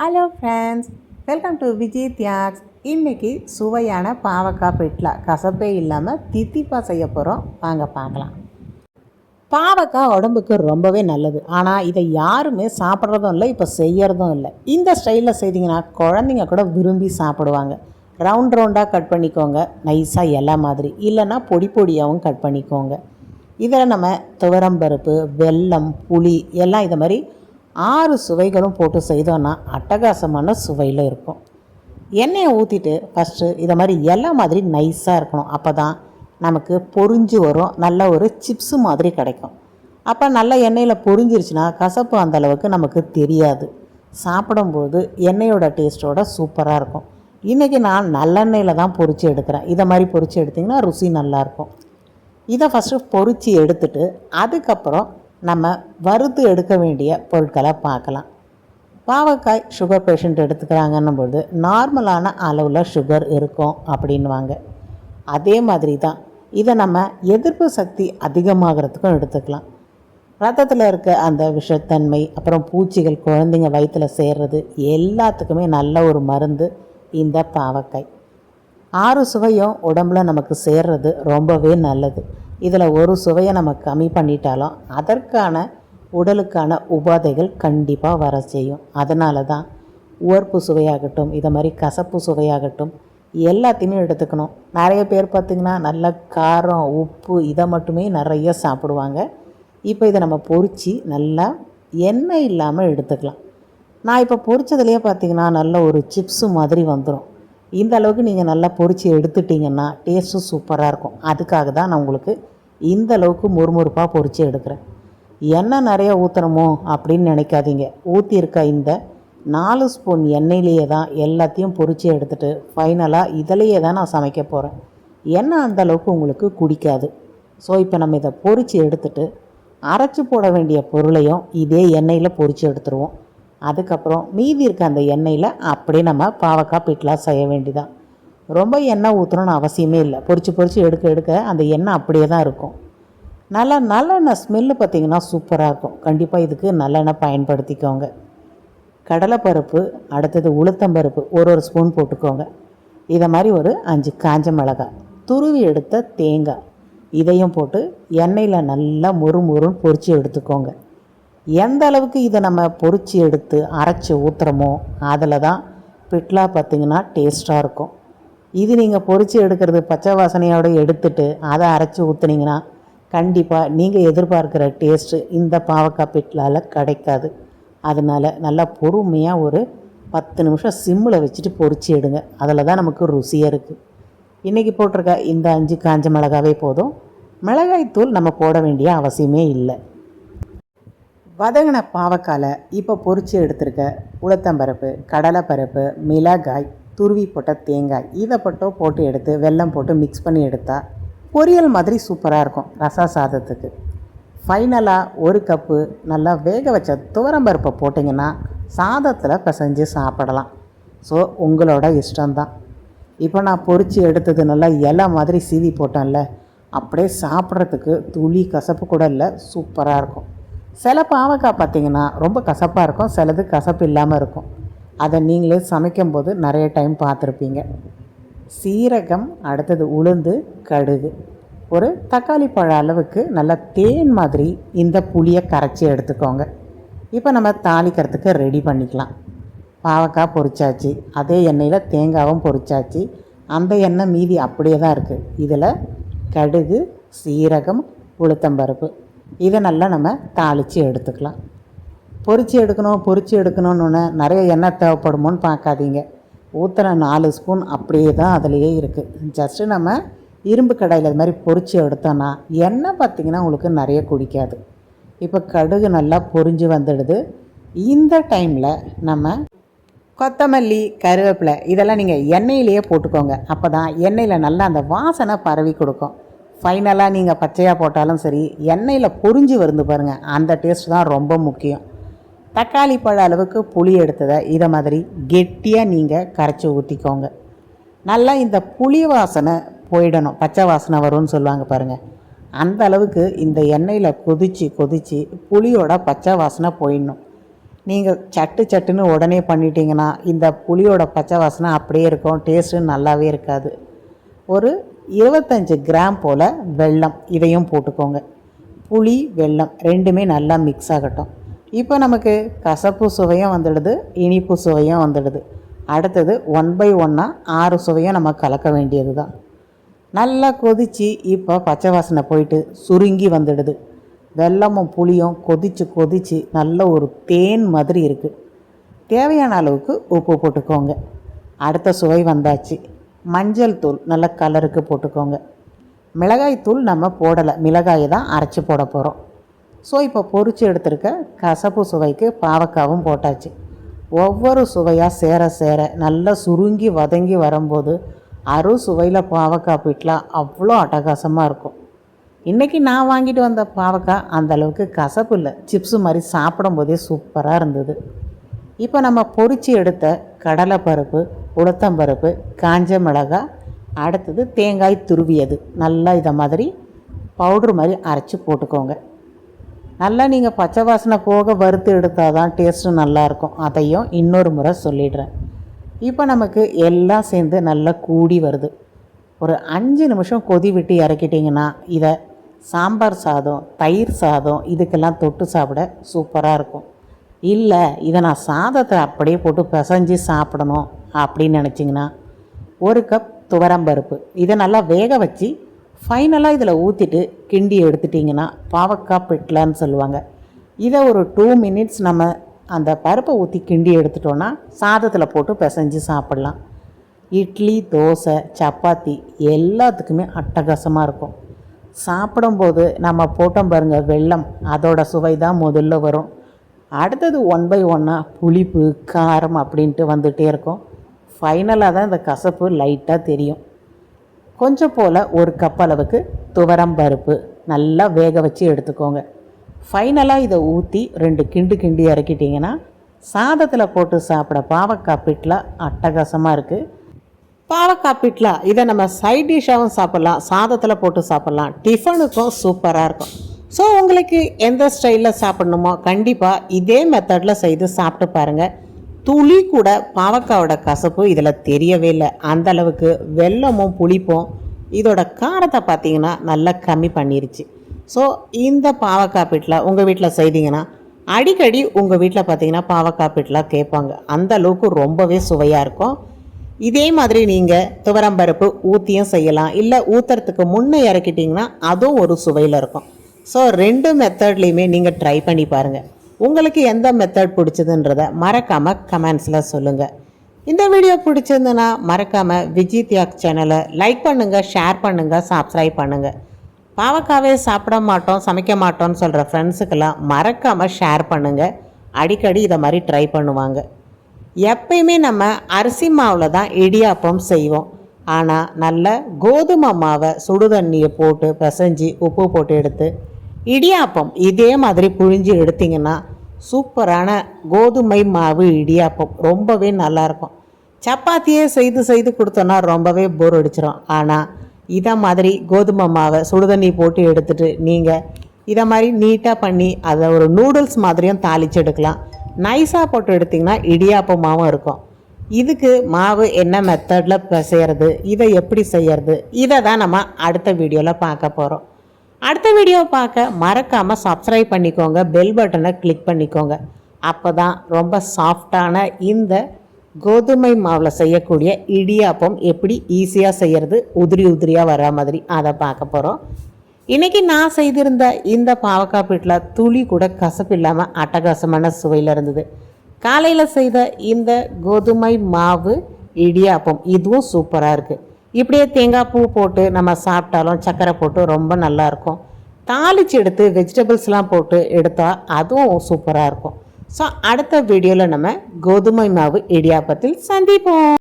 Hello friends welcome to Vijay தியாக்ஸ் இன்றைக்கி சுவையான பாவக்காய் பிட்லா. கசப்பே இல்லாமல் தித்திப்பா செய்ய போகிறோம் வாங்க பார்க்கலாம். பாவக்காய் உடம்புக்கு ரொம்பவே நல்லது. ஆனால் இதை யாருமே சாப்பிட்றதும் இல்லை இப்போ செய்யறதும் இல்லை. இந்த ஸ்டைலில் செய்தீங்கன்னா குழந்தைங்க கூட விரும்பி சாப்பிடுவாங்க. ரவுண்ட் ரவுண்டாக கட் பண்ணிக்கோங்க. நைஸாக எல்லா மாதிரி. இல்லைன்னா பொடி பொடியாகவும் கட் பண்ணிக்கோங்க. இதில் நம்ம துவரம்பருப்பு வெல்லம் புளி எல்லாம் இதை மாதிரி ஆறு சுவைகளும் போட்டு செய்தோன்னா அட்டகாசமான சுவையில் இருக்கும். எண்ணெயை ஊற்றிட்டு ஃபஸ்ட்டு இதை மாதிரி இலை மாதிரி நைஸாக இருக்கணும். அப்போ தான் நமக்கு பொரிஞ்சு வரும். நல்ல ஒரு சிப்ஸு மாதிரி கிடைக்கும். அப்போ நல்ல எண்ணெயில் பொறிஞ்சிருச்சுன்னா கசப்பு அந்த அளவுக்கு நமக்கு தெரியாது. சாப்பிடும்போது எண்ணெயோட டேஸ்ட்டோட சூப்பராக இருக்கும். இன்றைக்கி நான் நல்லெண்ணெயில் தான் பொரித்து எடுக்கிறேன். இதை மாதிரி பொரித்து எடுத்திங்கன்னா ருசி நல்லாயிருக்கும் இதை ஃபஸ்ட்டு பொறிச்சு எடுத்துட்டு அதுக்கப்புறம் நம்ம வறுத்து எடுக்க வேண்டிய பொருட்களை பார்க்கலாம். பாவக்காய் சுகர் பேஷண்ட் எடுத்துக்கிறாங்கன்னும் பொழுது நார்மலான அளவில் சுகர் இருக்கும் அப்படின்வாங்க அதே மாதிரி தான் இதை நம்ம எதிர்ப்பு சக்தி அதிகமாகிறதுக்கும் எடுத்துக்கலாம். ரத்தத்தில் இருக்க அந்த விஷத்தன்மை அப்புறம் பூச்சிகள் குழந்தைங்க வயிற்றில் சேர்றது எல்லாத்துக்குமே நல்ல ஒரு மருந்து இந்த பாவக்காய். ஆறு சுவையும் உடம்புல நமக்கு சேர்றது ரொம்பவே நல்லது. இதில் ஒரு சுவையை நம்ம கம்மி பண்ணிட்டாலும் அதற்கான உடலுக்கான உபாதைகள் கண்டிப்பாக வர செய்யும். அதனால தான் உவர்ப்பு சுவையாகட்டும் இதை மாதிரி கசப்பு சுவையாகட்டும் எல்லாத்தையுமே எடுத்துக்கணும். நிறைய பேர் பார்த்திங்கன்னா நல்ல காரம் உப்பு இதை மட்டுமே நிறைய சாப்பிடுவாங்க. இப்போ இதை நம்ம பொரித்து நல்லா எண்ணெய் இல்லாமல் எடுத்துக்கலாம். நான் இப்போ பொரிச்சதுலேயே பார்த்தீங்கன்னா நல்ல ஒரு சிப்ஸு மாதிரி வந்துடும். இந்த அளவுக்கு நீங்கள் நல்லா பொரித்து எடுத்துட்டிங்கன்னா டேஸ்ட்டும் சூப்பராக இருக்கும். அதுக்காக தான் நான் உங்களுக்கு இந்த அளவுக்கு முறுமுறுப்பாக பொரித்து எடுக்கிறேன். எண்ணெய் நிறையா ஊற்றணுமோ அப்படின்னு நினைக்காதீங்க. ஊற்றியிருக்க இந்த நாலு ஸ்பூன் எண்ணெயிலேயே தான் எல்லாத்தையும் பொரித்து எடுத்துகிட்டு ஃபைனலாக இதிலையே தான் நான் சமைக்க போகிறேன் எண்ணெய் அந்த அளவுக்கு உங்களுக்கு குடிக்காது. ஸோ இப்போ நம்ம இதை பொரித்து எடுத்துட்டு அரைச்சி போட வேண்டிய பொருளையும் இதே எண்ணெயில் பொரித்து எடுத்துருவோம். அதுக்கப்புறம் மீதி இருக்க அந்த எண்ணெயில் அப்படியே நம்ம பாவக்காய் பிட்லாம் செய்ய வேண்டிதான். ரொம்ப எண்ணெய் ஊற்றணும்னு அவசியமே இல்லை. பொரித்து பொரித்து எடுக்க எடுக்க அந்த எண்ணெய் அப்படியே தான் இருக்கும். நல்லா நல்லெண்ணெய் ஸ்மெல்லு பார்த்திங்கன்னா சூப்பராக இருக்கும். கண்டிப்பாக இதுக்கு நல்லெண்ணெய் பயன்படுத்திக்கோங்க. கடலைப்பருப்பு அடுத்தது உளுத்தம்பருப்பு ஒரு ஒரு ஸ்பூன் போட்டுக்கோங்க. இதை மாதிரி ஒரு அஞ்சு காஞ்ச மிளகாய் துருவி எடுத்த தேங்காய் இதையும் போட்டு எண்ணெயில் நல்லா மொறு மொறுன்னு பொரித்து எடுத்துக்கோங்க. எந்த அளவுக்கு இதை நம்ம பொரித்து எடுத்து அரைச்சி ஊற்றுறோமோ அதில் தான் பிட்லா பார்த்திங்கன்னா டேஸ்ட்டாக இருக்கும். இது நீங்கள் பொரித்து எடுக்கிறது பச்சை வாசனையோடு எடுத்துட்டு அதை அரைச்சி ஊற்றுனீங்கன்னா கண்டிப்பாக நீங்கள் எதிர்பார்க்குற டேஸ்ட்டு இந்த பாவக்காய் பிட்லால் கிடைக்காது. அதனால் நல்லா பொறுமையாக ஒரு பத்து நிமிஷம் சிம்மில் வச்சுட்டு பொறிச்சு எடுங்க. அதில் தான் நமக்கு ருசியாக இருக்குது இன்றைக்கி போட்டிருக்க இந்த அஞ்சு காஞ்ச மிளகாவே போதும். மிளகாய்த்தூள் நம்ம போட வேண்டிய அவசியமே இல்லை. வதங்கின பாவக்காயில் இப்போ பொறிச்சு எடுத்திருக்க உளுத்தம்பருப்பு கடலைப்பருப்பு மிளகாய் துருவி போட்ட தேங்காய். இதை மட்டும் போட்டு எடுத்து வெல்லம் போட்டு மிக்ஸ் பண்ணி எடுத்தால் பொரியல் மாதிரி சூப்பராக இருக்கும் ரசா சாதத்துக்கு. ஃபைனலாக ஒரு கப்பு நல்லா வேக வச்ச துவரம்பருப்பை போட்டிங்கன்னா சாதத்தில் பிசைஞ்சு சாப்பிடலாம். ஸோ உங்களோட இஷ்டம்தான். இப்போ நான் பொறிச்சு எடுத்தது நல்லா இலை மாதிரி சீவி போட்டேன்ல அப்படியே சாப்பிட்றதுக்கு துளி கசப்பு கூட இல்லை சூப்பராக இருக்கும். சில பாவக்காய் பார்த்திங்கன்னா ரொம்ப கசப்பாக இருக்கும் சிலது கசப்பு இல்லாமல் இருக்கும். அதை நீங்களே சமைக்கும்போது நிறைய டைம் பார்த்துருப்பீங்க. சீரகம் அடுத்தது உளுந்து கடுகு. ஒரு தக்காளி பழ அளவுக்கு நல்லா தேன் மாதிரி இந்த புளியை கரைச்சி எடுத்துக்கோங்க. இப்போ நம்ம தாளிக்கிறதுக்கு ரெடி பண்ணிக்கலாம். பாவக்காய் பொரிச்சாச்சு அதே எண்ணெயில் தேங்காவும் பொரிச்சாச்சு. அந்த எண்ணெய் மீதி அப்படியே தான் இருக்குது இதில் கடுகு சீரகம் உளுத்தம்பருப்பு. இதை நல்லா நம்ம தாளித்து எடுத்துக்கலாம். பொரித்து எடுக்கணும் பொரித்து எடுக்கணும்னு நிறைய எண்ணெய் தேவைப்படுமோன்னு பார்க்காதீங்க. ஊற்றுற நாலு ஸ்பூன் அப்படியே தான் அதுலேயே இருக்குது ஜஸ்ட்டு நம்ம இரும்பு கடையில் இது மாதிரி பொரித்து எடுத்தோன்னா எண்ணெய் பார்த்திங்கன்னா உங்களுக்கு நிறைய குடிக்காது. இப்போ கடுகு நல்லா பொரிஞ்சு வந்துடுது. இந்த டைமில் நம்ம கொத்தமல்லி கருவேப்பிலை இதெல்லாம் நீங்கள் எண்ணெயிலேயே போட்டுக்கோங்க. அப்போ தான் எண்ணெயில் நல்லா அந்த வாசனை பரவி கொடுக்கும். ஃபைனலாக நீங்கள் பச்சையாக போட்டாலும் சரி எண்ணெயில் பொரிஞ்சு வருது பாருங்கள் அந்த டேஸ்ட் தான் ரொம்ப முக்கியம். தக்காளி பழ அளவுக்கு புளி எடுத்ததை இதை மாதிரி கெட்டியாக நீங்கள் கரைச்சி ஊற்றிக்கோங்க நல்லா இந்த புளி வாசனை போயிடணும். பச்சை வாசனை வரும்னு சொல்லுவாங்க பாருங்கள் அந்த அளவுக்கு இந்த எண்ணெயில் கொதித்து கொதித்து புளியோட பச்சை வாசனை போயிடணும். நீங்கள் சட்டு சட்டுன்னு உடனே பண்ணிட்டீங்கன்னா இந்த புளியோட பச்சை வாசனை அப்படியே இருக்கும். டேஸ்ட்டு நல்லாவே இருக்காது. ஒரு இருபத்தஞ்சி கிராம் போல் வெல்லம் இதையும் போட்டுக்கோங்க. புளி வெல்லம் ரெண்டுமே நல்லா மிக்ஸ் ஆகட்டும். இப்போ நமக்கு கசப்பு சுவையும் வந்துடுது இனிப்பு சுவையும் வந்துடுது. அடுத்தது ஒன் பை ஒன்னாக ஆறு சுவையும் நம்ம கலக்க வேண்டியது தான் நல்லா கொதித்து இப்போ பச்சை வாசனை போயிட்டு சுருங்கி வந்துடுது. வெல்லமும் புளியும் கொதித்து கொதித்து நல்ல ஒரு தேன் மாதிரி இருக்குது தேவையான அளவுக்கு உப்பு போட்டுக்கோங்க. அடுத்த சுவை வந்தாச்சு. மஞ்சள் தூள் நல்ல கலருக்கு போட்டுக்கோங்க. மிளகாய் தூள் நம்ம போடலை. மிளகாயை தான் அரைச்சி போட போகிறோம் ஸோ இப்போ பொறிச்சு எடுத்துருக்க கசப்பு சுவைக்கு பாவக்காவும் போட்டாச்சு. ஒவ்வொரு சுவையாக சேர சேர நல்லா சுருங்கி வதங்கி வரும்போது அறு சுவையில் பாவக்காய் பிட்லாம் அவ்வளோ அட்டகாசமாக இருக்கும். இன்றைக்கி நான் வாங்கிட்டு வந்த பாவக்காய் அந்தளவுக்கு கசப்பு இல்லை. சிப்ஸு மாதிரி சாப்பிடும்போதே சூப்பராக இருந்தது. இப்போ நம்ம பொறிச்சு எடுத்த கடலைப்பருப்பு உளுத்தம்பருப்பு காஞ்ச மிளகாய் அடுத்தது தேங்காய் துருவியது. நல்லா இதை மாதிரி பவுட்ரு மாதிரி அரைச்சி போட்டுக்கோங்க. நல்லா நீங்கள் பச்சை வாசனை போக வறுத்து எடுத்தால் தான் டேஸ்ட்டு நல்லாயிருக்கும். அதையும் இன்னொரு முறை சொல்லிடுறேன். இப்போ நமக்கு எல்லாம் சேர்ந்து நல்லா கூடி வருது. ஒரு அஞ்சு நிமிஷம் கொதி விட்டு இறக்கிட்டிங்கன்னா இதை சாம்பார் சாதம் தயிர் சாதம் இதுக்கெல்லாம் தொட்டு சாப்பிட சூப்பராக இருக்கும். இல்லை இதை நான் சாதத்தை அப்படியே போட்டு பிசைஞ்சு சாப்பிடணும் அப்படின்னு நினச்சிங்கன்னா ஒரு கப் துவரம்பருப்பு இதை நல்லா வேக வச்சு ஃபைனலாக இதில் ஊற்றிட்டு கிண்டி எடுத்துட்டிங்கன்னா பாவக்காய் பிட்லான்னு சொல்லுவாங்க. இதை ஒரு டூ மினிட்ஸ் நம்ம அந்த பருப்பை ஊற்றி கிண்டி எடுத்துட்டோன்னா சாதத்தில் போட்டு பிசைஞ்சு சாப்பிட்லாம். இட்லி தோசை சப்பாத்தி எல்லாத்துக்குமே அட்டகாசமாக இருக்கும். சாப்பிடும்போது நம்ம போட்டோம் பாருங்கள் வெள்ளம் அதோட சுவை தான் முதல்ல வரும். அடுத்தது ஒன் பை ஒன்னாக புளிப்பு காரம் அப்படின்ட்டு வந்துகிட்டே இருக்கும். ஃபைனலாக தான் இந்த கசப்பு லைட்டாக தெரியும். கொஞ்சம் போல் ஒரு கப் அளவுக்கு துவரம் பருப்பு நல்லா வேக வச்சு எடுத்துக்கோங்க. ஃபைனலாக இதை ஊற்றி ரெண்டு கிண்டு கிண்டி இறக்கிட்டிங்கன்னா சாதத்தில் போட்டு சாப்பிட பாவக்காய் பிட்லா அட்டகாசமாக இருக்குது பாவக்காய் பிட்லா இதை நம்ம சைட் டிஷ்ஷாகவும் சாப்பிட்லாம் சாதத்தில் போட்டு சாப்பிட்லாம். டிஃபனுக்கும் சூப்பராக இருக்கும். ஸோ உங்களுக்கு எந்த ஸ்டைலில் சாப்பிட்ணுமோ கண்டிப்பாக இதே மெத்தடில் செய்து சாப்பிட்டு பாருங்கள் துளி கூட பாவக்காவோட கசப்பு இதில் தெரியவே இல்லை. அந்த அளவுக்கு வெல்லமும் புளிப்பும் இதோட காரத்தை பார்த்தீங்கன்னா நல்லா கம்மி பண்ணிருச்சு. ஸோ இந்த பாவக்காப்பீட்டில் உங்கள் வீட்டில் செய்தீங்கன்னா அடிக்கடி உங்கள் வீட்டில் பார்த்தீங்கன்னா பாவக்காய் கேட்பாங்க அந்த அளவுக்கு ரொம்பவே சுவையாக இருக்கும். இதே மாதிரி நீங்கள் துவரம்பருப்பு ஊற்றியும் செய்யலாம். இல்லை ஊற்றுறதுக்கு முன்னே இறக்கிட்டிங்கன்னா அதுவும் ஒரு சுவையில் இருக்கும். ஸோ ரெண்டு மெத்தட்லேயுமே நீங்கள் ட்ரை பண்ணி பாருங்கள் உங்களுக்கு எந்த மெத்தட் பிடிச்சதுன்றத மறக்காமல் கமெண்ட்ஸில் சொல்லுங்கள் இந்த வீடியோ பிடிச்சிருந்துன்னா மறக்காமல் விஜய் தியாக் சேனலை லைக் பண்ணுங்கள் ஷேர் பண்ணுங்கள் சப்ஸ்கிரைப் பண்ணுங்கள் பாவக்காவே சாப்பிட மாட்டோம் சமைக்க மாட்டோம்னு சொல்கிற ஃப்ரெண்ட்ஸுக்கெல்லாம் மறக்காமல் ஷேர் பண்ணுங்கள் அடிக்கடி இதை மாதிரி ட்ரை பண்ணுவாங்க. எப்பயுமே நம்ம அரிசி மாவில் தான் இடியாப்பம் செய்வோம். ஆனால் நல்ல கோதுமை மாவை சுடு தண்ணியை போட்டு பிசைஞ்சு உப்பு போட்டு எடுத்து இடியாப்பம் இதே மாதிரி புழிஞ்சு எடுத்திங்கன்னா சூப்பரான கோதுமை மாவு இடியாப்பம். ரொம்பவே நல்லாயிருக்கும். சப்பாத்தியே செய்து செய்து கொடுத்தோன்னா ரொம்பவே போர் அடிச்சிடும் ஆனால் இதை மாதிரி கோதுமை மாவை சுடுதண்ணி போட்டு எடுத்துகிட்டு நீங்கள் இதை மாதிரி நீட்டாக பண்ணி அதை ஒரு நூடுல்ஸ் மாதிரியும் தாளித்து எடுக்கலாம். நைஸாக போட்டு எடுத்திங்கன்னா இடியாப்பமாகவும் இருக்கும். இதுக்கு மாவு என்ன மெத்தடில் செய்கிறது இதை எப்படி செய்யறது இதை தான் நம்ம அடுத்த வீடியோவில் பார்க்க போகிறோம் அடுத்த வீடியோ பார்க்க மறக்காமல் சப்ஸ்கிரைப் பண்ணிக்கோங்க பெல் பட்டனை கிளிக் பண்ணிக்கோங்க. அப்போ தான் ரொம்ப சாஃப்டான இந்த கோதுமை மாவில் செய்யக்கூடிய இடியாப்பம் எப்படி ஈஸியாக செய்கிறது உதிரி உதிரியாக வர மாதிரி அதை பார்க்க போகிறோம் இன்றைக்கி நான் செய்திருந்த இந்த பாவக்காய் பீட்டில் துளி கூட கசப்பு இல்லாமல் அட்டகாசமான சுவையில் இருந்தது. காலையில் செய்த இந்த கோதுமை மாவு இடியாப்பம் இதுவும் சூப்பராக இருக்குது இப்படியே தேங்காய் பூ போட்டு நம்ம சாப்பிட்டாலும் சர்க்கரை போட்டு ரொம்ப நல்லாயிருக்கும் தாளித்து எடுத்து வெஜிடபிள்ஸ்லாம் போட்டு எடுத்தால் அதுவும் சூப்பராக இருக்கும். ஸோ அடுத்த வீடியோவில் நம்ம கோதுமை மாவு இடியாப்பத்தில் சந்திப்போம்.